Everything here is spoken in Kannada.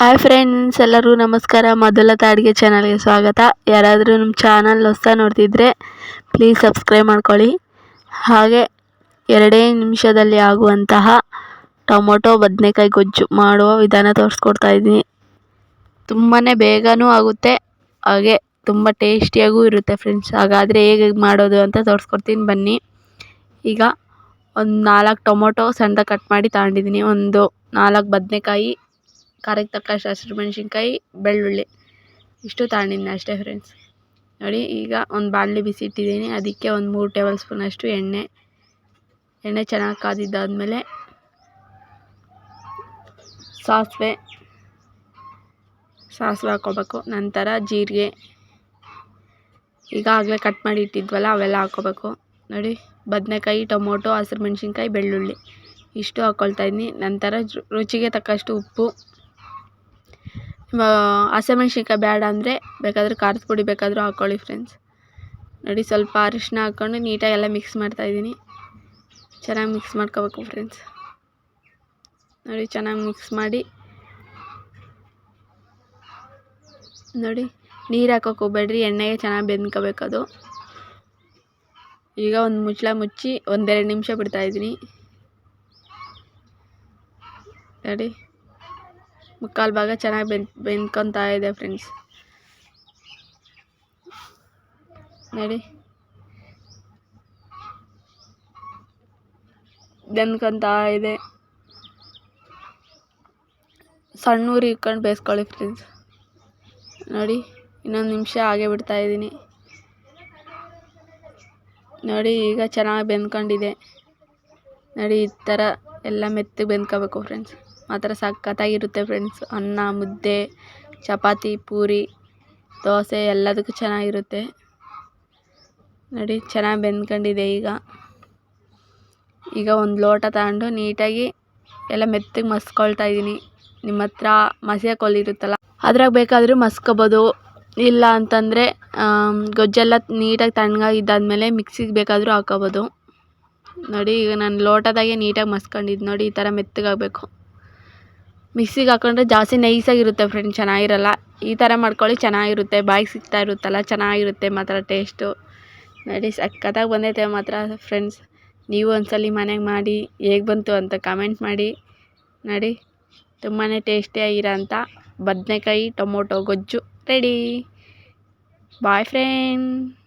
ಹಾಯ್ ಫ್ರೆಂಡ್ಸ್ ಎಲ್ಲರೂ ನಮಸ್ಕಾರ. ಮೊದಲ ಅಡುಗೆ ಚಾನಲ್ಗೆ ಸ್ವಾಗತ. ಯಾರಾದರೂ ನಮ್ಮ ಚಾನಲ್ ಹೊಸ ನೋಡ್ತಿದ್ರೆ ಪ್ಲೀಸ್ ಸಬ್ಸ್ಕ್ರೈಬ್ ಮಾಡ್ಕೊಳ್ಳಿ. ಹಾಗೆ ಎರಡೇ ನಿಮಿಷದಲ್ಲಿ ಆಗುವಂತಹ ಟೊಮೊಟೊ ಬದನೆಕಾಯಿ ಗೊಜ್ಜು ಮಾಡುವ ವಿಧಾನ ತೋರಿಸ್ಕೊಡ್ತಾ ಇದ್ದೀನಿ. ತುಂಬಾ ಬೇಗನೂ ಆಗುತ್ತೆ, ಹಾಗೆ ತುಂಬ ಟೇಸ್ಟಿಯಾಗೂ ಇರುತ್ತೆ ಫ್ರೆಂಡ್ಸ್ ಹಾಗಾದರೆ ಹೇಗೆ ಮಾಡೋದು ಅಂತ ತೋರಿಸ್ಕೊಡ್ತೀನಿ ಬನ್ನಿ. ಈಗ ಒಂದು ನಾಲ್ಕು ಟೊಮೊಟೊ ಸಣ್ಣದಾಗಿ ಕಟ್ ಮಾಡಿ ತಗೊಂಡಿದ್ದೀನಿ. ಒಂದು ನಾಲ್ಕು ಬದನೆಕಾಯಿ ಖಾರಕ್ಕೆ ತಕ್ಕಷ್ಟು ಹಸಿರು ಮೆಣಸಿನ್ಕಾಯಿ, ಬೆಳ್ಳುಳ್ಳಿ. ಇಷ್ಟು ತಗೊಂಡಿದ್ದೀನಿ ಅಷ್ಟೇ ಫ್ರೆಂಡ್ಸ್ ನೋಡಿ, ಈಗ ಒಂದು ಬಾಣಲೆ ಬಿಸಿ ಇಟ್ಟಿದ್ದೀನಿ. ಅದಕ್ಕೆ ಒಂದು ಮೂರು ಟೇಬಲ್ ಸ್ಪೂನಷ್ಟು ಎಣ್ಣೆ. ಎಣ್ಣೆ ಚೆನ್ನಾಗಿ ಕಾದಿದ್ದಾದಮೇಲೆ ಸಾಸಿವೆ. ಸಾಸಿವೆ ಹಾಕ್ಕೋಬೇಕು. ನಂತರ ಜೀರಿಗೆ. ಈಗಾಗಲೇ ಕಟ್ ಮಾಡಿ ಇಟ್ಟಿದ್ವಲ್ಲ, ಅವೆಲ್ಲ ಹಾಕ್ಕೋಬೇಕು. ನೋಡಿ, ಬದನೆಕಾಯಿ, ಟೊಮೊಟೊ, ಹಸಿರು ಮೆಣಸಿನ್ಕಾಯಿ, ಬೆಳ್ಳುಳ್ಳಿ. ಇಷ್ಟು ಹಾಕ್ಕೊಳ್ತಾ ಇದ್ದೀನಿ. ನಂತರ ರುಚಿಗೆ ತಕ್ಕಷ್ಟು ಉಪ್ಪು. ಹಸಿಮೆಣ್ಸಿನ್ಕಾಯಿ ಬೇಡ ಅಂದರೆ ಬೇಕಾದರೆ ಖಾರದ ಪುಡಿ ಬೇಕಾದರೂ ಹಾಕ್ಕೊಳ್ಳಿ ಫ್ರೆಂಡ್ಸ್ ನೋಡಿ ಸ್ವಲ್ಪ ಅರಿಶಿನ ಹಾಕ್ಕೊಂಡು ನೀಟಾಗಿ ಎಲ್ಲ ಮಿಕ್ಸ್ ಮಾಡ್ತಾಯಿದ್ದೀನಿ ಚೆನ್ನಾಗಿ ಮಿಕ್ಸ್ ಮಾಡ್ಕೋಬೇಕು ಫ್ರೆಂಡ್ಸ್ ನೋಡಿ ಚೆನ್ನಾಗಿ ಮಿಕ್ಸ್ ಮಾಡಿ. ನೋಡಿ ನೀರು ಹಾಕೋಕೆ ಹೋಗ್ಬೇಡ್ರಿ, ಎಣ್ಣೆಗೆ ಚೆನ್ನಾಗಿ ಬೆಂದ್ಕೋಬೇಕು ಅದು. ಈಗ ಒಂದು ಮುಚ್ಚಳ ಮುಚ್ಚಿ ಒಂದೆರಡು ನಿಮಿಷ ಬಿಡ್ತಾಯಿದ್ದೀನಿ ನೋಡಿ. ಮುಕ್ಕಾಲು ಭಾಗ ಚೆನ್ನಾಗಿ ಬೆಂದ್ ಬೆಂದ್ಕೊತಾ ಇದೆ ಫ್ರೆಂಡ್ಸ್ ನೋಡಿ. ಬೆಂದ್ಕೊತಾ ಇದೆ. ಸಣ್ಣ ಊರು ಇಟ್ಕೊಂಡು ಬೇಯಿಸ್ಕೊಳ್ಳಿ ಫ್ರೆಂಡ್ಸ್ ನೋಡಿ, ಇನ್ನೊಂದು ನಿಮಿಷ ಹಾಗೆ ಬಿಡ್ತಾಯಿದ್ದೀನಿ ನೋಡಿ, ಈಗ ಚೆನ್ನಾಗಿ ಬೆಂದ್ಕೊಂಡಿದೆ. ನೋಡಿ, ಈ ಥರ ಎಲ್ಲ ಮೆತ್ತಗೆ ಬೆಂದ್ಕೋಬೇಕು ಫ್ರೆಂಡ್ಸ್ ಮಾತ್ರ ಸಖತ್ತಾಗಿರುತ್ತೆ ಫ್ರೆಂಡ್ಸ್. ಅನ್ನ, ಮುದ್ದೆ, ಚಪಾತಿ, ಪೂರಿ, ದೋಸೆ ಎಲ್ಲದಕ್ಕೂ ಚೆನ್ನಾಗಿರುತ್ತೆ. ನೋಡಿ, ಚೆನ್ನಾಗಿ ಬೆಂದ್ಕೊಂಡಿದೆ ಈಗ. ಈಗ ಒಂದು ಲೋಟ ತಗೊಂಡು ನೀಟಾಗಿ ಎಲ್ಲ ಮೆತ್ತಗೆ ಮಸ್ಕೊಳ್ತಾ ಇದ್ದೀನಿ. ನಿಮ್ಮ ಹತ್ರ ಮಸಿಯ ಕೋಲು ಇರುತ್ತಲ್ಲ, ಅದ್ರಾಗ ಬೇಕಾದರೂ ಮಸ್ಕೋಬೋದು. ಇಲ್ಲ ಅಂತಂದರೆ ಗೊಜ್ಜೆಲ್ಲ ನೀಟಾಗಿ ತಣ್ಣಗಾಗಿದ್ದಾದ್ಮೇಲೆ ಮಿಕ್ಸಿಗೆ ಬೇಕಾದರೂ ಹಾಕೋಬೋದು. ನೋಡಿ, ಈಗ ನಾನು ಲೋಟದಾಗೆ ನೀಟಾಗಿ ಮಸ್ಕೊಂಡಿದ್ದು ನೋಡಿ, ಈ ಥರ ಮೆತ್ತಗಾಗಬೇಕು. ಮಿಕ್ಸಿಗೆ ಹಾಕೊಂಡ್ರೆ ಜಾಸ್ತಿ ನೈಸಾಗಿರುತ್ತೆ ಫ್ರೆಂಡ್ ಚೆನ್ನಾಗಿರಲ್ಲ. ಈ ಥರ ಮಾಡ್ಕೊಳ್ಳಿ, ಚೆನ್ನಾಗಿರುತ್ತೆ. ಬಾಯಿಗೆ ಸಿಗ್ತಾ ಇರುತ್ತಲ್ಲ, ಚೆನ್ನಾಗಿರುತ್ತೆ ಮಾತ್ರ ಟೇಸ್ಟು ನೋಡಿ ಸಖತ್ತಾಗಿ ಬಂದೈತೆ ಮಾತ್ರ ಫ್ರೆಂಡ್ಸ್ ನೀವು ಒಂದ್ಸಲ ಮನೆಗೆ ಮಾಡಿ, ಹೇಗೆ ಬಂತು ಅಂತ ಕಮೆಂಟ್ ಮಾಡಿ. ನೋಡಿ ತುಂಬಾ ಟೇಸ್ಟಿಯಾಗಿರೋಂಥ ಬದನೆಕಾಯಿ, ಟೊಮೊಟೊ, ಗೊಜ್ಜು ರೆಡಿ ಬಾಯ್ ಫ್ರೆಂಡ್